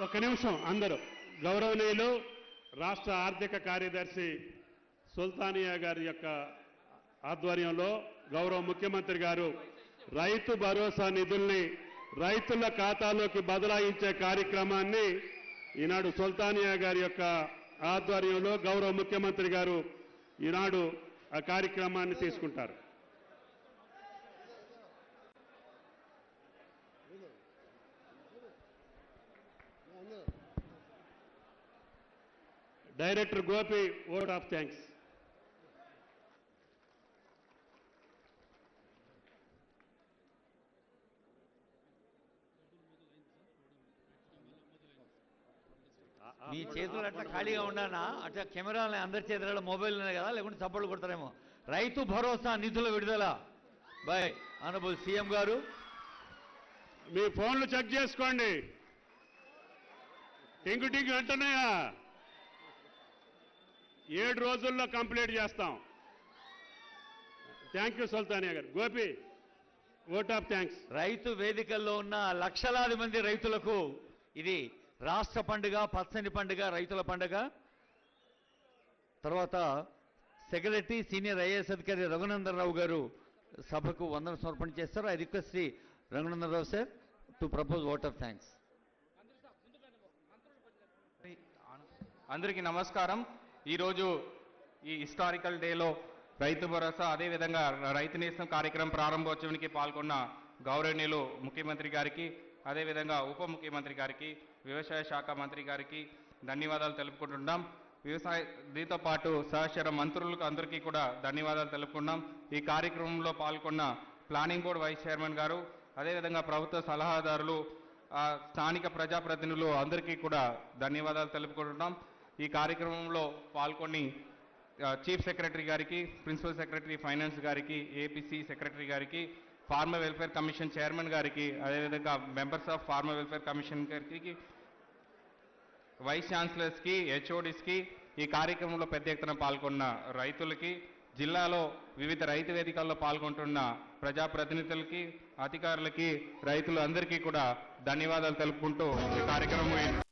ఒక నిమిషం అందరూ. గౌరవనీయులు రాష్ట్ర ఆర్థిక కార్యదర్శి సుల్తానియా గారి యొక్క ఆధ్వర్యంలో గౌరవ ముఖ్యమంత్రి గారు రైతు భరోసా నిధుల్ని రైతుల ఖాతాలోకి బదలాయించే కార్యక్రమాన్ని ఈనాడు సుల్తానియా గారి యొక్క ఆధ్వర్యంలో గౌరవ ముఖ్యమంత్రి గారు ఈనాడు ఆ కార్యక్రమాన్ని తీసుకుంటారు. Director Gopi vote of thanks. మీ చేతులు అట్లా ఖాళీగా ఉన్నానా అట్లా కెమెరాలు అందరి చేతులలో మొబైల్ ఉన్నాయి కదా? లేకుంటే చప్పట్లు కొడతారేమో. రైతు భరోసా నిధుల విడుదల. బై అనబుల్ సీఎం గారు. మీ ఫోన్లు చెక్ చేసుకోండి. టింగు టింగు అంటున్నాయా ఏడు రోజుల్లో కంప్లీట్ చేస్తాం. Thank you Sultania garu. Gopi vote of thanks. రైతు వేదికల్లో ఉన్న లక్షలాది మంది రైతులకు ఇది రాష్ట్ర పండుగ పచ్చని పండుగ రైతుల పండుగ. తర్వాత సెక్రటరీ సీనియర్ ఐఏఎస్ అధికారి రఘునందనరావు గారు సభకు వందన సమర్పణ చేస్తారు. I request Shri Raghunandanarao sir to propose vote of thanks. అందరికీ నమస్కారం. ఈరోజు ఈ హిస్టారికల్ డేలో రైతు భరోసా అదేవిధంగా రైతు నేస్తం కార్యక్రమం ప్రారంభోత్సవానికి పాల్గొన్న గౌరవనీయులు ముఖ్యమంత్రి గారికి అదేవిధంగా ఉప ముఖ్యమంత్రి గారికి వ్యవసాయ శాఖ మంత్రి గారికి ధన్యవాదాలు తెలుపుకుంటున్నాం. వ్యవసాయ దీంతో పాటు సహచర మంత్రులకు అందరికీ కూడా ధన్యవాదాలు తెలుపుకున్నాం. ఈ కార్యక్రమంలో పాల్గొన్న ప్లానింగ్ బోర్డు వైస్ చైర్మన్ గారు అదేవిధంగా ప్రభుత్వ సలహాదారులు స్థానిక ప్రజాప్రతినిధులు అందరికీ కూడా ధన్యవాదాలు తెలుపుకుంటున్నాం. ఈ కార్యక్రమంలో పాల్గొని చీఫ్ సెక్రటరీ గారికి ప్రిన్సిపల్ సెక్రటరీ ఫైనాన్స్ గారికి ఏపీసీ సెక్రటరీ గారికి ఫార్మర్ వెల్ఫేర్ కమిషన్ చైర్మన్ గారికి అదేవిధంగా members of farmer welfare commission గారికి వైస్ ఛాన్సలర్స్కి హెచ్ఓడిస్కి ఈ కార్యక్రమంలో పెద్ద ఎత్తున పాల్గొన్న రైతులకి జిల్లాలో వివిధ రైతు వేదికల్లో పాల్గొంటున్న ప్రజాప్రతినిధులకి అధికారులకి రైతులు అందరికీ కూడా ధన్యవాదాలు తెలుపుకుంటూ ఈ కార్యక్రమం